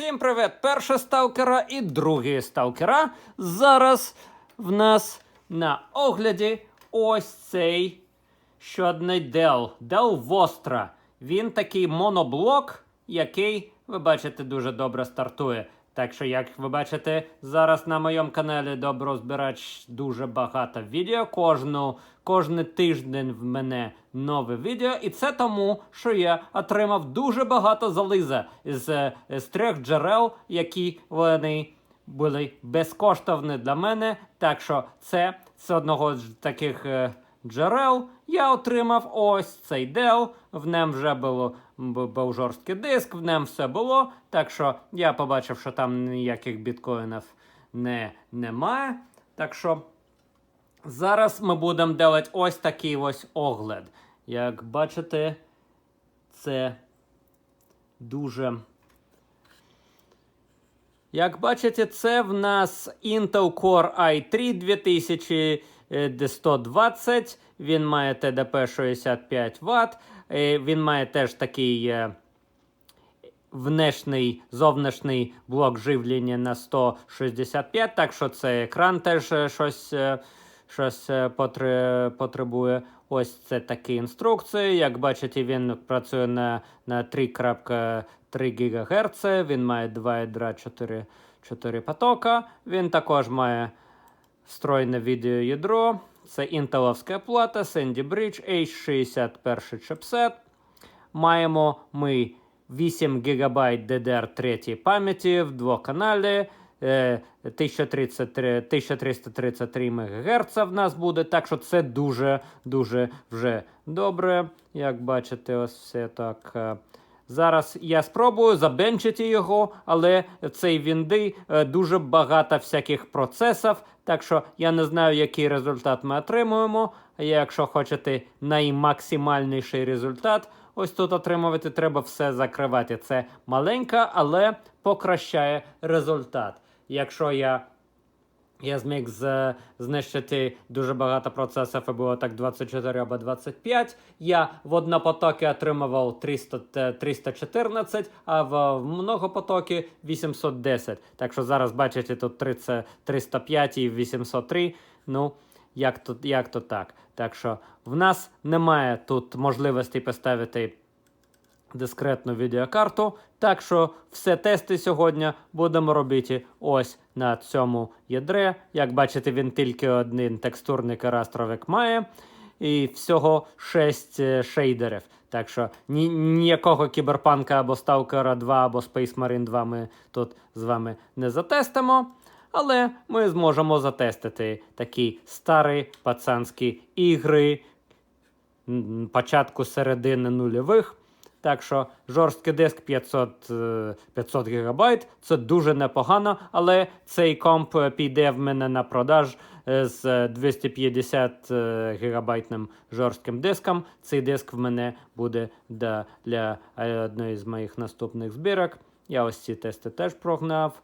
Всім привіт! Перше сталкера і другий сталкера. Зараз в нас на огляді ось цей щодний Dell. Dell Vostra. Він такий моноблок, який, ви бачите, дуже добре стартує. Так що, як ви бачите, зараз на моєму каналі добро збирач дуже багато відео. Кожну, кожний тиждень в мене нове відео. І це тому, що я отримав дуже багато заліза з, з трьох джерел, які вони були безкоштовні для мене. Так що це з одного з таких е, джерел я отримав ось цей Dell. В нем вже було був жорсткий диск, в нем все було. Так що я побачив, що там ніяких біткоїнів не, немає. Так що зараз ми будемо робити ось такий ось огляд. Як бачите, це дуже. Як бачите, це в нас Intel Core i3 2120. Він має TDP 65 Вт. Е, Він має теж такий е, внешній, зовнішній блок живлення на 165, так що це екран теж е, щось, щось потребує. Ось це такі інструкції. Як бачите, він працює на, на 3.3 ГГц, він має 2 ядра 4, 4 потока. Він також має встроєне відеоядро. Це інтеловська плата, Sandy Bridge, H61 чипсет. Маємо ми 8 ГБ DDR3 пам'яті в двоканалі. е, 1033, 1333 МГц в нас буде, так що це дуже-дуже вже добре. Як бачите, ось все так. Зараз я спробую забенчити його, але цей вінди е, дуже багато всяких процесів, так що я не знаю, який результат ми отримуємо. Якщо хочете наймаксимальніший результат, ось тут отримувати треба все закривати. Це маленька, але покращає результат. Якщо я я зміг знищити дуже багато процесів, і було так 24 або 25. Я в однопотокі отримував 300, 314, а в, в многопотокі 810. Так що зараз бачите, тут 30, 305 і 803. Ну, як то, як то так. Так що в нас немає тут можливості поставити дискретну відеокарту. Так що все тести сьогодні будемо робити ось на цьому ядре. Як бачите, він тільки один текстурний карастровик має. І всього 6 шейдерів. Так що ні, ніякого кіберпанка або Stalker 2 або Space Marine 2 ми тут з вами не затестимо. Але ми зможемо затестити такі старі пацанські ігри початку середини нульових. Так що жорсткий диск 500, е, 500 ГБ це дуже непогано, але цей комп е, піде в мене на продаж е, з 250 е, гігабайтним жорстким диском. Цей диск в мене буде для, одної з моїх наступних збірок. Я ось ці тести теж прогнав.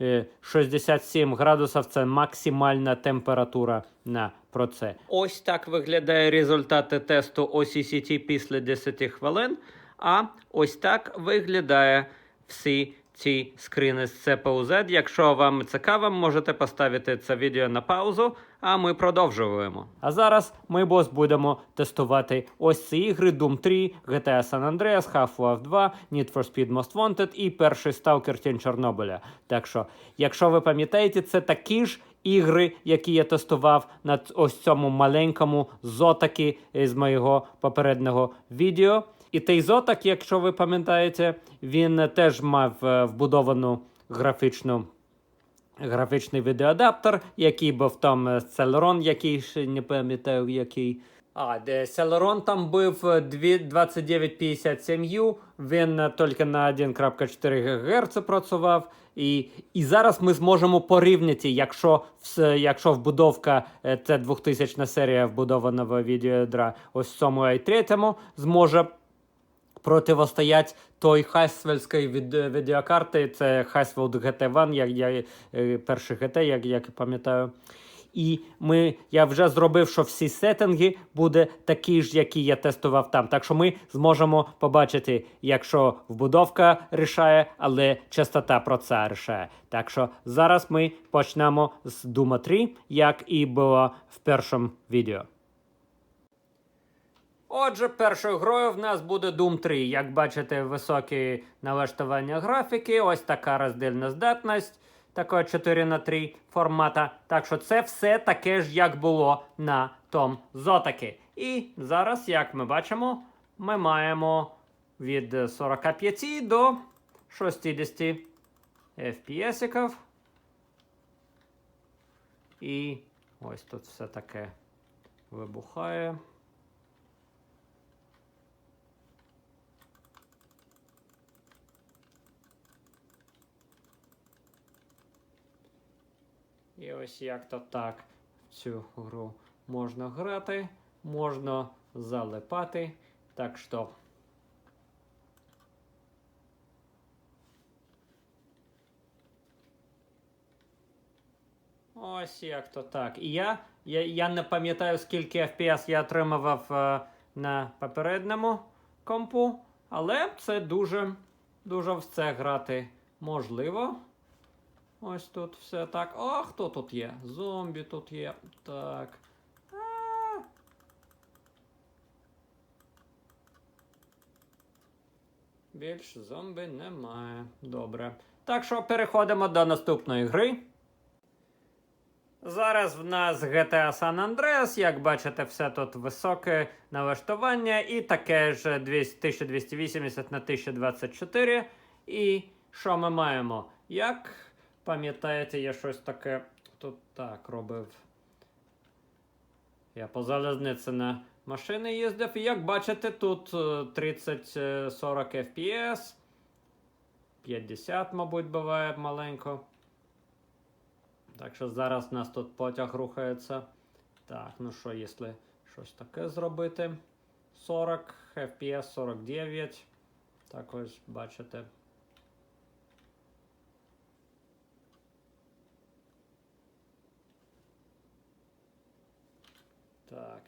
Е, 67 градусів це максимальна температура на проце. Ось так виглядає результати тесту OCCT після 10 хвилин. А ось так виглядає всі ці скріни з CPU-Z. Якщо вам цікаво, можете поставити це відео на паузу, а ми продовжуємо. А зараз ми бос будемо тестувати ось ці ігри Doom 3, GTA San Andreas, Half-Life 2, Need for Speed Most Wanted і перший Stalker Тінь Чорнобиля. Так що, якщо ви пам'ятаєте, це такі ж ігри, які я тестував на ось цьому маленькому зотакі з моєго попереднього відео. І той зотак, якщо ви пам'ятаєте, він теж мав е, вбудовану графічну графічний відеоадаптер, який був там е, Celeron, який ще не пам'ятаю, який. А, де Celeron там був е, 2957U, він е, тільки на 1.4 ГГц працював. І, і зараз ми зможемо порівняти, якщо, якщо вбудовка, це 2000 серія вбудованого відеоядра ось цьому i3 зможе противостоять той Хасвельської від, відеокарти. Це Haswell GT1, як я е, перший GT, як, як пам'ятаю. і ми, я вже зробив, що всі сеттинги буде такі ж, які я тестував там. Так що ми зможемо побачити, якщо вбудовка рішає, але частота про рішає. Так що зараз ми почнемо з Doom 3, як і було в першому відео. Отже, першою грою в нас буде Doom 3. Як бачите, високі налаштування графіки, ось така роздільна здатність такого 4 на 3 формата. Так що це все таке ж, як було на том Зотаки. І зараз, як ми бачимо, ми маємо від 45 до 60 FPS. І ось тут все таке вибухає. І ось як то так в цю гру можна грати, можна залипати. Так що. Ось як то так. І я, я, я не пам'ятаю, скільки FPS я отримував е, на попередньому компу, але це дуже, дуже в це грати можливо. Ось тут все так. О, хто тут є? Зомбі тут є. Так. А. Більш зомбі немає. Добре. Так що переходимо до наступної гри. Зараз в нас GTA San Andreas, як бачите, все тут високе налаштування і таке ж 1280 на 1024. І що ми маємо? Як пам'ятаєте, я щось таке тут так робив. Я по залізниці на машини їздив. І як бачите, тут е, 30-40 FPS. 50, мабуть, буває маленько. Так що зараз у нас тут потяг рухається. Так, ну що, якщо щось таке зробити. 40 FPS, 49. Так ось бачите.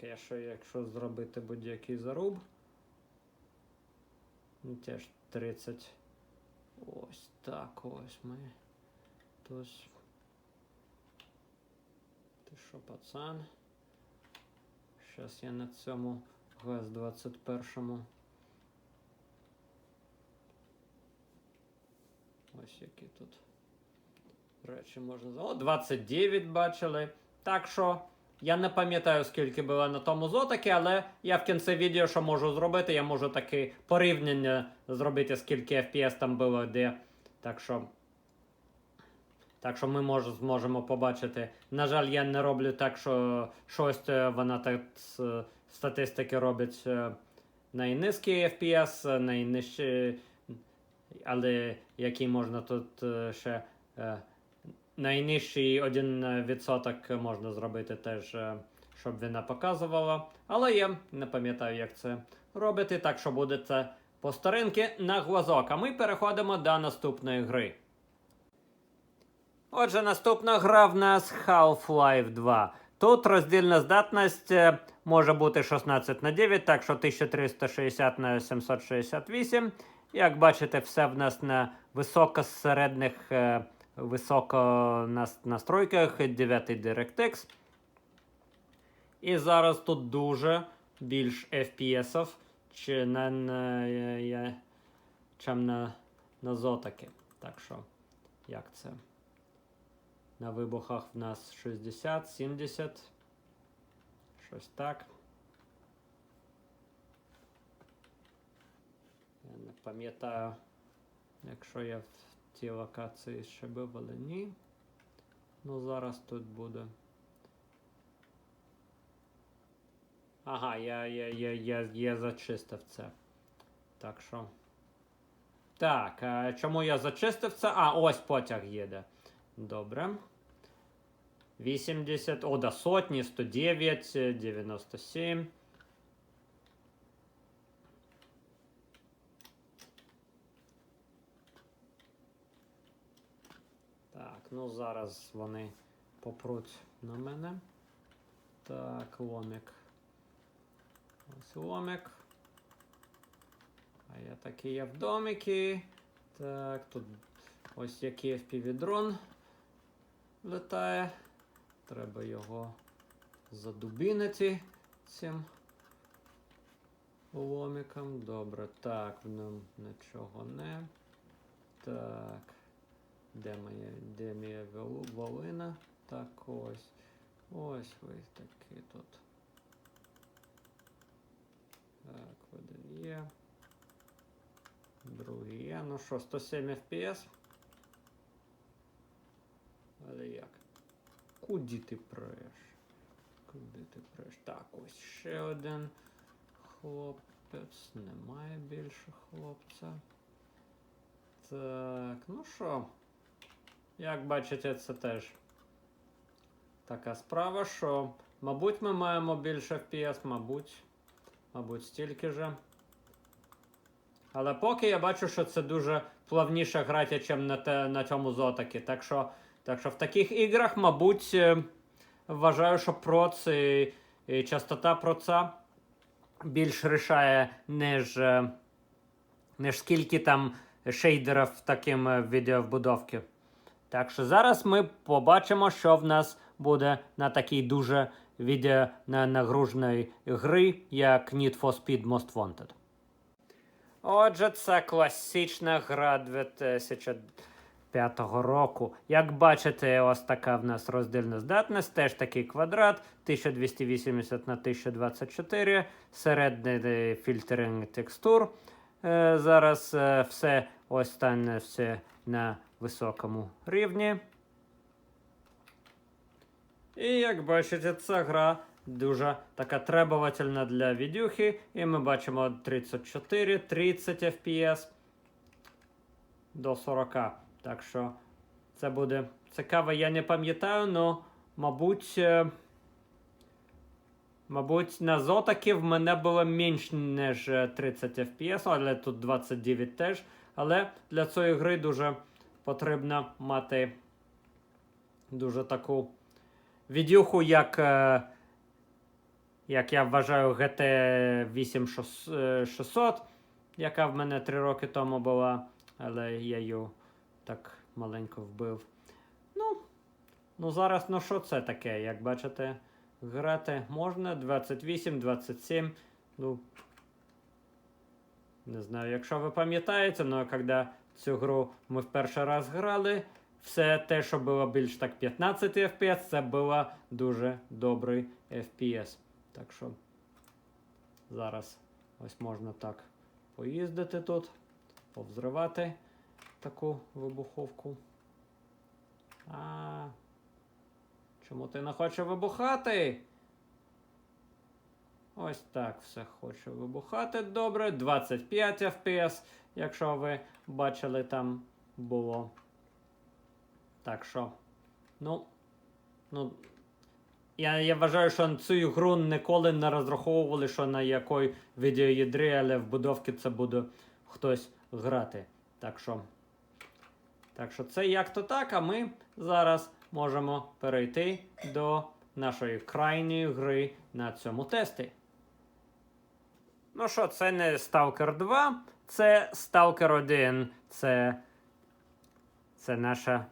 Так, я що, якщо зробити будь-який заруб. Ну, теж 30. Ось так ось ми. Тось. Ти що, пацан? Щас я на цьому ГАЗ 21. Ось які тут речі можна. О, 29 бачили. Так що. Я не пам'ятаю, скільки було на тому зотаки, але я в кінці відео, що можу зробити, я можу таке порівняння зробити, скільки FPS там було де. Так що. Так що ми мож, зможемо побачити. На жаль, я не роблю так, що щось е, вона так з статистики робить е, найнизький FPS, е, найнижчий, але який можна тут е, ще. Е, Найнижчий 1% можна зробити теж, е, щоб вона показувала. Але я не пам'ятаю, як це робити, так що буде це по старинки на глазок. А ми переходимо до наступної гри. Отже, наступна гра в нас Half-Life 2. Тут роздільна здатність е, може бути 16 на 9, так що 1360 на 768. Як бачите, все в нас на високосередних е, високо нас- настройках 9 DirectX. І зараз тут дуже більш FPS, чи на, на, я, чим на, на зотаки. Так що, як це? На вибухах в нас 60, 70. Щось так. Я не пам'ятаю, якщо я в локації ще був, ні. Ну зараз тут буде. Ага, я, я, я, я, я зачистив це. Так що. Так, а чому я зачистив це? А, ось потяг їде. Добре. 80, о, до сотні, 109, 97. Так, ну зараз вони попруть на мене. Так, ломик. Ось ломик. А я такий є в доміки. Так, тут ось який FPV-дрон летає. Треба його задубінити цим ломиком. Добре, так, в ньому нічого не. Так. Де моя, де моя волина? Так, ось. Ось ви такі тут. Так, один є. Другий є. Ну що, 107 FPS? Але як? Куди ти преш? Куди ти преш? Так, ось ще один хлопець. Немає більше хлопця. Так, ну що? Як бачите, це теж така справа, що, мабуть, ми маємо більше FPS, мабуть, мабуть, стільки же. Але поки я бачу, що це дуже плавніше грати, ніж на, те, на цьому зотакі. Так що, так що в таких іграх, мабуть, е, вважаю, що проц і, і частота проца більш рішає, ніж, е, ніж скільки там шейдерів таким е, відеовбудовці. Так що зараз ми побачимо, що в нас буде на такій дуже нагруженої гри, як Need for Speed Most Wanted. Отже, це класична гра 2005 року. Як бачите, ось така в нас роздільна здатність, теж такий квадрат 1280 на 1024, середній фільтринг текстур. Е, зараз е, все ось стане все на високому рівні. І як бачите, ця гра дуже така требовательна для відюхи. І ми бачимо 34, 30 FPS до 40. Так що це буде цікаво. Я не пам'ятаю, але, мабуть, е, мабуть, на зотаки в мене було менш ніж е, 30 FPS, але тут 29 теж. Але для цієї гри дуже потрібно мати дуже таку відюху, як, е, як я вважаю, GT 8600, яка в мене 3 роки тому була, але я її так маленько вбив. Ну, ну зараз, ну що це таке? Як бачите, грати можна 28, 27. Ну, не знаю, якщо ви пам'ятаєте, але коли цю гру ми в перший раз грали, все те, що було більш так 15 FPS, це було дуже добрий FPS. Так що зараз ось можна так поїздити тут, повзривати таку вибуховку. А, чому ти не хочеш вибухати? Ось так все хоче вибухати добре. 25 FPS, якщо ви бачили, там було. Так що, ну, ну, я, я вважаю, що цю гру ніколи не розраховували, що на якої відеоядри, але в будовці це буде хтось грати. Так що, так що це як то так, а ми зараз можемо перейти до нашої крайньої гри на цьому тесті. Ну що, це не Stalker 2, це Stalker 1. Це, це наша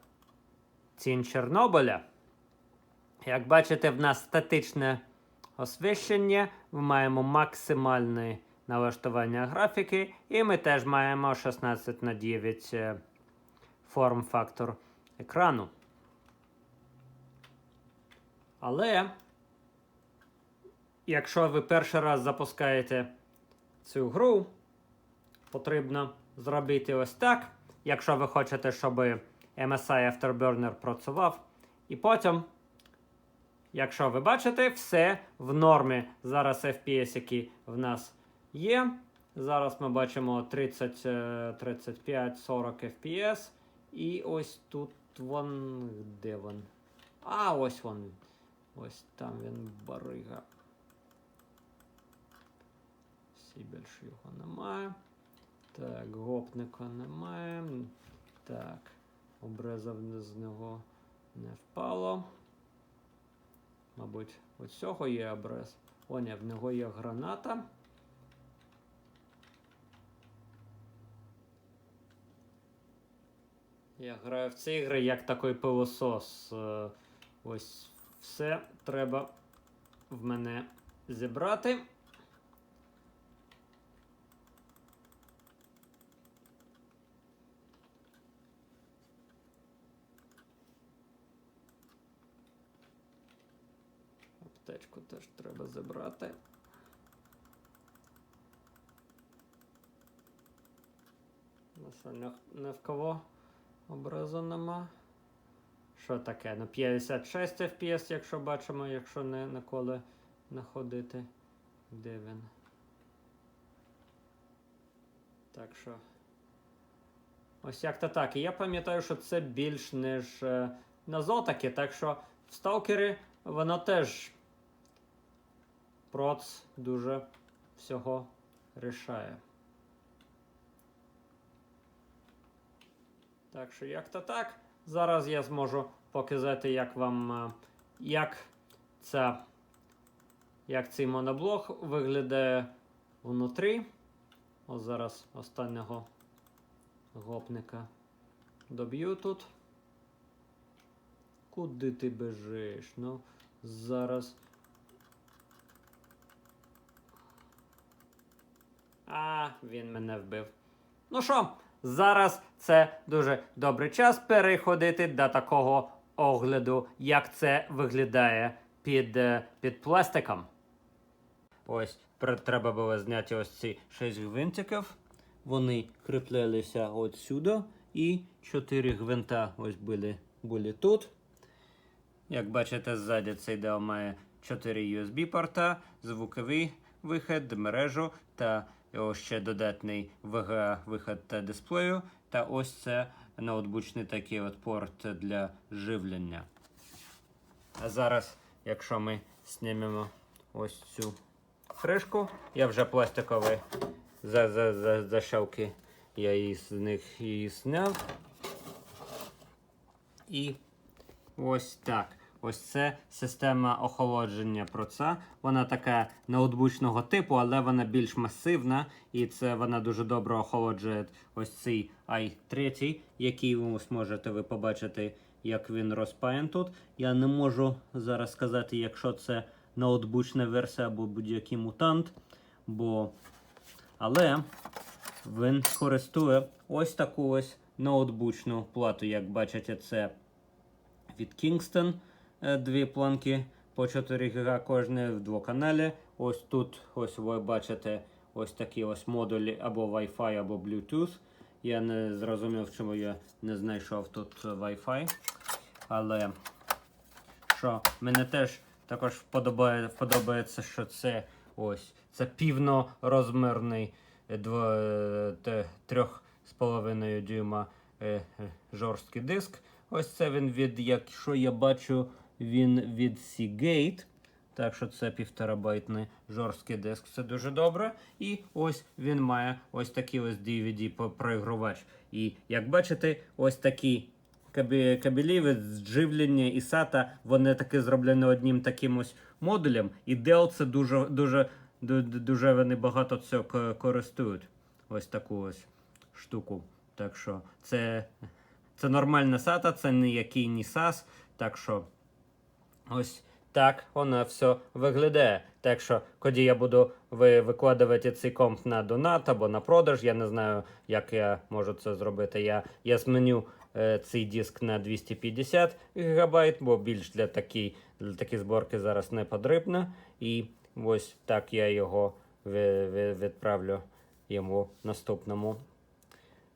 тінь Чорнобиля. Як бачите, в нас статичне освіщення, ми маємо максимальне налаштування графіки, і ми теж маємо 16 на 9 е, форм-фактор екрану. Але, якщо ви перший раз запускаєте цю гру, потрібно зробити ось так. Якщо ви хочете, щоб MSI Afterburner працював. І потім, якщо ви бачите, все в нормі. Зараз FPS, які в нас є. Зараз ми бачимо 30, е, 35, 40 FPS. І ось тут вон. Де він? А, ось він. Ось там він барига. Всі більше його немає. Так, гопника немає. Так, обрезав з нього не впало. мабуть, ось цього є обрез. О, ні, в нього є граната. Я граю в ці ігри як такий пилосос. Е, Ось все треба в мене зібрати. Теж треба забрати. Ну що, не, не в кого образу нема. Що таке? Ну 56 FPS, якщо бачимо, якщо не ніколи не ходити. Де він? Так що. Ось як то так. І я пам'ятаю, що це більш ніж е, на зотаки, так що в сталкері воно теж проц дуже всього рішає. Так що як то так. Зараз я зможу показати, як вам е, як ця, як цей моноблок виглядає внутрі. Ось зараз останнього гопника доб'ю тут. Куди ти біжиш? Ну, зараз. А, він мене вбив. Ну що, зараз це дуже добрий час переходити до такого огляду, як це виглядає під, е, під пластиком. Ось треба було зняти ось ці 6 гвинтиків. Вони кріплялися от сюди. І 4 гвинта ось були, були тут. Як бачите, ззаді цей дел має 4 USB порта, звуковий вихід, мережу та ще додатний VGA вихід та дисплею. Та ось це ноутбучний такий от порт для живлення. А зараз, якщо ми знімемо ось цю кришку, я вже пластикові за, за, за, защелки, я її з них її зняв. І ось так. Ось це система охолодження проца. Вона така ноутбучного типу, але вона більш масивна, і це вона дуже добре охолоджує ось цей i3, який ви зможете ви побачити, як він розпаян тут. Я не можу зараз сказати, якщо це ноутбучна версія або будь-який мутант, бо але він користує ось таку ось ноутбучну плату. Як бачите, це від Kingston. Е, Дві планки по 4 ГБ кожне в двоканалі. Ось тут ось ви бачите ось такі ось модулі або Wi-Fi, або Bluetooth. Я не зрозумів, чому я не знайшов тут Wi-Fi. Але що мені теж також подобається, що це ось це півнорозмірний е, дво- е, дюйма е, е, жорсткий диск. Ось це він від, якщо я бачу, він від Seagate. Так що це півтерабайтний жорсткий диск, це дуже добре. І ось він має ось такий ось DVD проігрувач. І як бачите, ось такі кабелі від живлення і SATA, вони таки зроблені одним таким ось модулем. І Dell це дуже, дуже, ду- ду- дуже вони багато цього користують. Ось таку ось штуку. Так що це, це нормальна SATA, це ніякий не SAS. Так що Ось так воно все виглядає. Так що, коли я буду викладувати цей комп на донат або на продаж, я не знаю, як я можу це зробити. Я, я зміню е, цей диск на 250 ГБ, бо більш для такі, для такі зборки зараз не потрібно. І ось так я його відправлю йому наступному,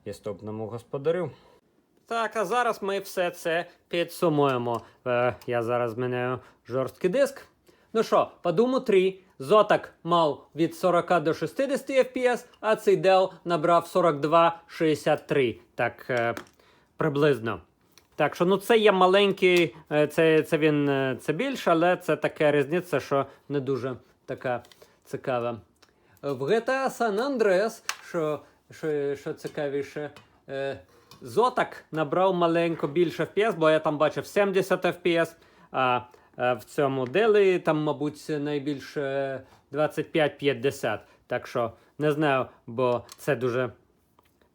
наступному господарю. Так, а зараз ми все це підсумуємо. Е, я зараз зміняю жорсткий диск. Ну що, по Doom 3 Zotac мав від 40 до 60 FPS, а цей Dell набрав 42-63. Так, е, приблизно. Так що, ну це є маленький, е, це, це він е, це більше, але це така різниця, що не дуже така цікава. В GTA San Andreas, що, що, що цікавіше, е, Зотак набрав маленько більше FPS, бо я там бачив 70 FPS, а е, в цьому делі там, мабуть, найбільше 25-50. Так що не знаю, бо це дуже.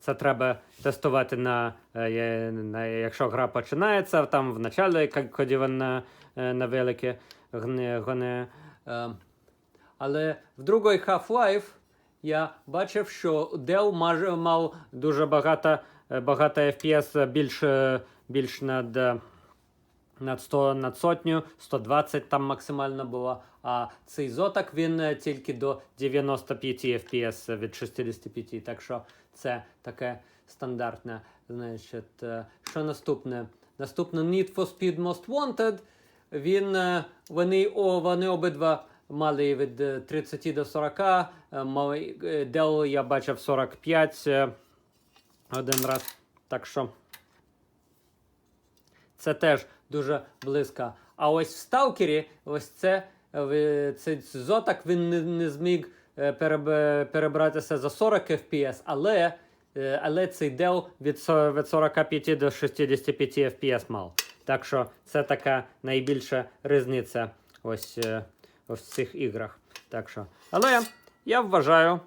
Це треба тестувати на, е, на якщо гра починається, там в началі, коли вона е, на велике гне. гне е. Але в другої Half-Life я бачив, що маже- мав дуже багато, багато FPS більше, більш над, е, над, 100, над сотню, 120 там максимально було. А цей зотак він е, тільки до 95 FPS від 65. Так що це таке стандартне. Значить, е, що наступне? Наступне Need for Speed Most Wanted. Він, е, вони, о, вони обидва мали від е, 30 до 40. е, мали- е, Dell я бачив 45 е, один раз. Так що це теж дуже близько. А ось в Сталкері, ось це, е, цей зотак він не, не зміг е, переб- перебратися за 40 FPS, але, е, але цей Dell від, 45 до 65 FPS мав. Так що це така найбільша різниця ось, е, ось в цих іграх. Так що. Але я вважаю,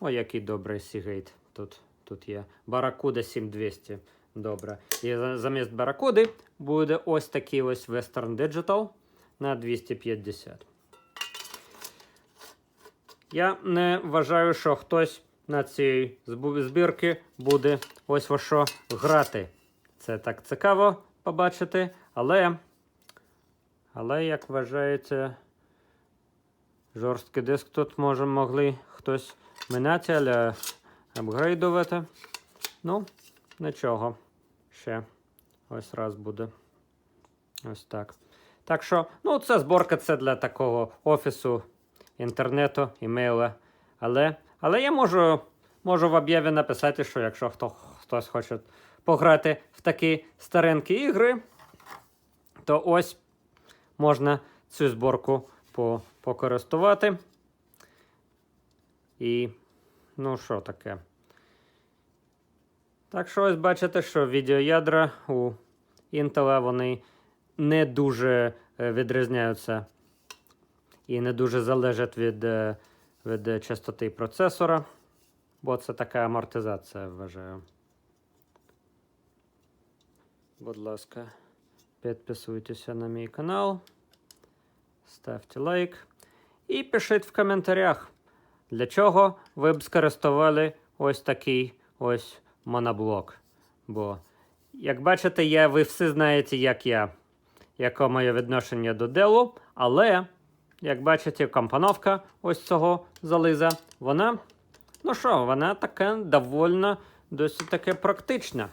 о, який добрий Seagate тут, тут є. Barracuda 7200. Добре. І замість Barracuda буде ось такий ось Western Digital на 250. Я не вважаю, що хтось на цій збірці буде ось во що грати. Це так цікаво побачити, але, але як вважаєте, жорсткий диск тут може могли хтось міняти, але апгрейдувати. Ну, нічого. Ще ось раз буде. Ось так. Так що, ну, це зборка це для такого офісу, інтернету, імейла. Але, але я можу, можу в об'яві написати, що якщо хто, хтось хоче пограти в такі старенькі ігри, то ось можна цю зборку по, покористувати. І, ну, що таке? Так що ось бачите, що відеоядра у Intel вони не дуже е, відрізняються і не дуже залежать від, е, від частоти процесора, бо це така амортизація, вважаю. Будь ласка, підписуйтеся на мій канал, ставте лайк і пишіть в коментарях, для чого ви б скористували ось такий ось моноблок. Бо, як бачите, я, ви всі знаєте, як я, яке моє відношення до делу, але, як бачите, компоновка ось цього заліза, вона, ну що, вона така довольно досить таки практична.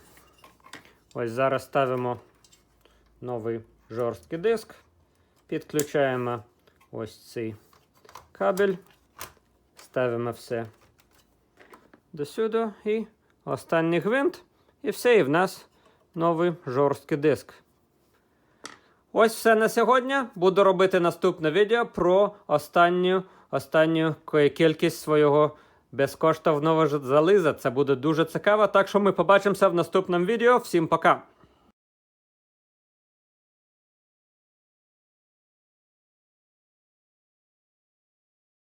Ось зараз ставимо новий жорсткий диск, підключаємо ось цей кабель, ставимо все до сюди і останній гвинт, і все, і в нас новий жорсткий диск. Ось все на сьогодні. Буду робити наступне відео про останню, останню кількість свого безкоштовного заліза. Це буде дуже цікаво. Так що ми побачимося в наступному відео. Всім пока!